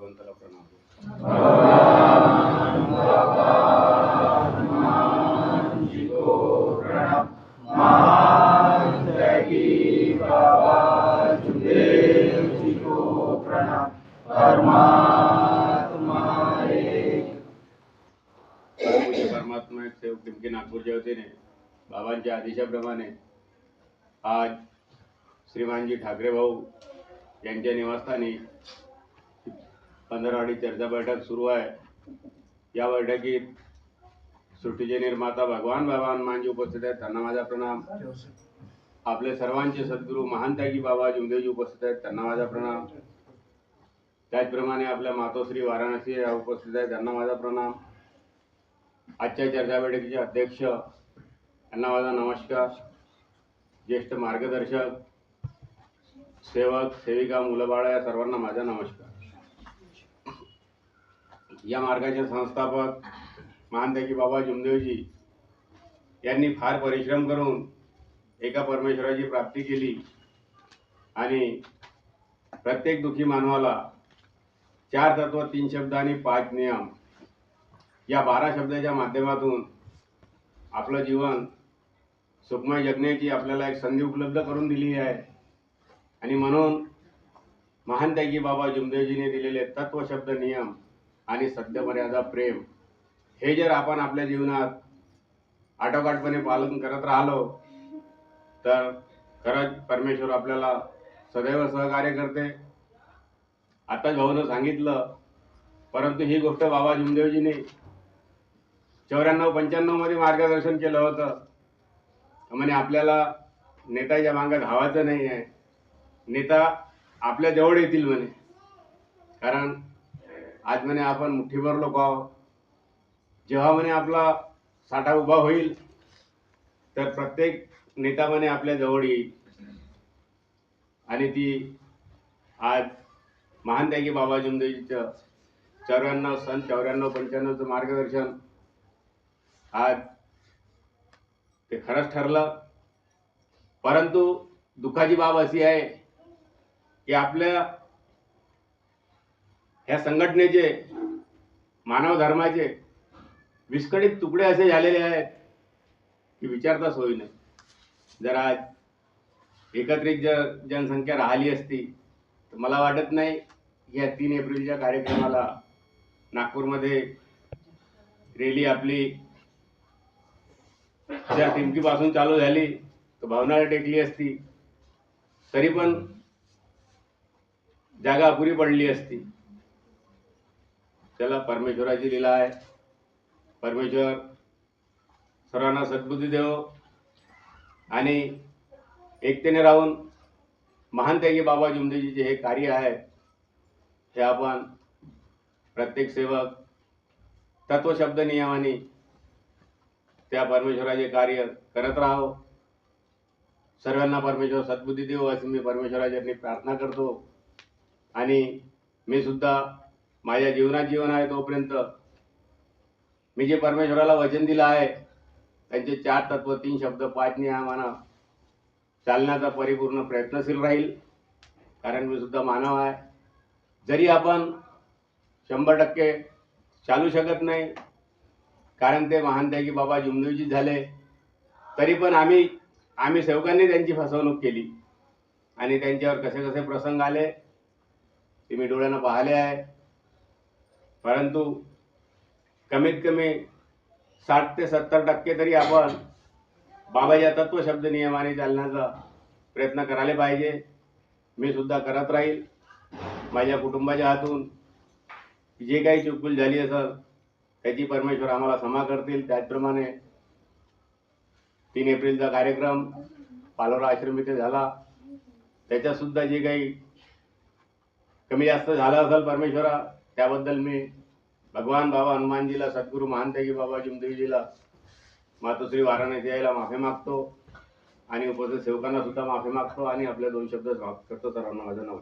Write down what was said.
भगवंताला प्रणाम परमात्मा सेवक टिमकी नागपूरच्या वतीने बाबांच्या आदेशाप्रमाणे आज श्रीमानजी ठाकरे भाऊ यांच्या निवासस्थानी पंधरावाडी चर्चा बैठक सुरू आहे. या बैठकीत सुट्टीचे निर्माता भगवान बाबा हनुमानजी उपस्थित आहेत. त्यांना माझा प्रणाम. आपले सर्वांचे सद्गुरू महानत्यागी बाबा जुमदेवजी उपस्थित आहेत. त्यांना माझा प्रणाम. त्याचप्रमाणे आपल्या मातोश्री वाराणसी या उपस्थित आहेत. त्यांना माझा प्रणाम. आजच्या चर्चा बैठकीचे अध्यक्ष यांना माझा नमस्कार. ज्येष्ठ मार्गदर्शक सेवक सेविका मुलं बाळा या सर्वांना माझा नमस्कार. या मार्गाचे संस्थापक महानतेकी बाबा जुमदेवजी यांनी फार परिश्रम करून एका परमेश्वराची प्राप्ती केली आणि प्रत्येक दुखी मानवाला चार तत्व तीन शब्द आणि पाच नियम या बारा शब्दाच्या माध्यमातून आपलं जीवन सुखमय जगण्याची आपल्याला एक संधी उपलब्ध करून दिली आहे. आणि म्हणून महान त्यागी बाबा जुमदेवजीने दिलेले तत्व शब्द नियम आणि सत्यमर्यादा प्रेम. हे जर आपण आपल्या जीवनात आटोकाटपणे पालन करत राहिलो तर खरंच परमेश्वर आपल्याला सदैव सहकार्य करते. आताच भाऊनं सांगितलं परंतु ही गोष्ट बाबा जुमदेवजीने चौऱ्याण्णव पंच्याण्णवमध्ये मार्गदर्शन केलं होतं. म्हणे आपल्याला नेताच्या मागं धावायचं नाही आहे नेता आपल्या जवळ येतील म्हणे. कारण आज म्हणे आपण मुठ्ठीभर लोक आहोत. जेव्हा म्हणे आपला साठा उभा होईल तर प्रत्येक नेता म्हणे आपल्या जवळ येईल. आणि ती आज महान त्यागी बाबा जुमदेवीचं चौऱ्याण्णव सन चौऱ्याण्णव पंच्याण्णवचं मार्गदर्शन आज ते खरंच ठरलं. परंतु दुःखाची बाब अशी आहे की आपल्या ह्या संघटनेचे मानव धर्माचे विस्कळीत तुकडे असे झालेले आहेत की विचारताच होई नाही. जर आज एकत्रित जर जनसंख्या राहिली असती तर मला वाटत नाही या तीन एप्रिलच्या कार्यक्रमाला नागपूरमध्ये रेली आपली ज्या टिमकीपासून चालू झाली तर भावना टेकली असती. तरी पण जागा अपुरी पडली असती. त्याला परमेश्वराची लीला आहे. परमेश्वर सर्वांना सद्बुद्धी देव आणि एकतेने राहून महान त्यागी बाबा जुमदेजीचे हे कार्य आहे. हे आपण प्रत्येक सेवक तत्वशब्द नियमाने त्या परमेश्वराचे कार्य करत राहो. सर्वांना परमेश्वर सद्बुद्धी देव अशी मी परमेश्वराच्या प्रार्थना करतो. आणि मी सुद्धा माझ्या जीवनात जीवन आहे तोपर्यंत. मी जे परमेश्वराला वचन दिलं आहे त्यांचे चार तत्व तीन शब्द पाच नियमानं चालण्याचा परिपूर्ण प्रयत्नशील राहील. कारण मी सुद्धा मानव आहे. जरी आपण शंभर टक्के चालू शकत नाही कारण ते महान त्यागी बाबा जुमदेवजी झाले तरी पण आम्ही आम्ही सेवकांनी त्यांची फसवणूक केली. आणि त्यांच्यावर कसे कसे प्रसंग आले ते मी डोळ्यानं पाहिले आहे. परंतु कमीत कमी साठ ते सत्तर टक्के तरी आपण बाबाच्या तत्वशब्द नियमाने चालण्याचा प्रयत्न करायला पाहिजे. मी सुद्धा करत राहील. माझ्या कुटुंबाच्या हातून जे काही चुकूल झाली असेल त्याची परमेश्वर आम्हाला क्षमा करतील. त्याचप्रमाणे तीन एप्रिलचा कार्यक्रम पालोरा आश्रम इथे झाला. त्याच्यात सुद्धा जे काही कमी जास्त झालं असेल परमेश्वरा त्याबद्दल मी भगवान बाबा हनुमानजीला सद्गुरू महानतेगी बाबा जुमदेवजीला मातोश्री वाराणसी यायला माफी मागतो आणि उपस्थित सेवकांना सुद्धा माफी मागतो आणि आपले दोन शब्द समाप्त करतो. तर माझं नाव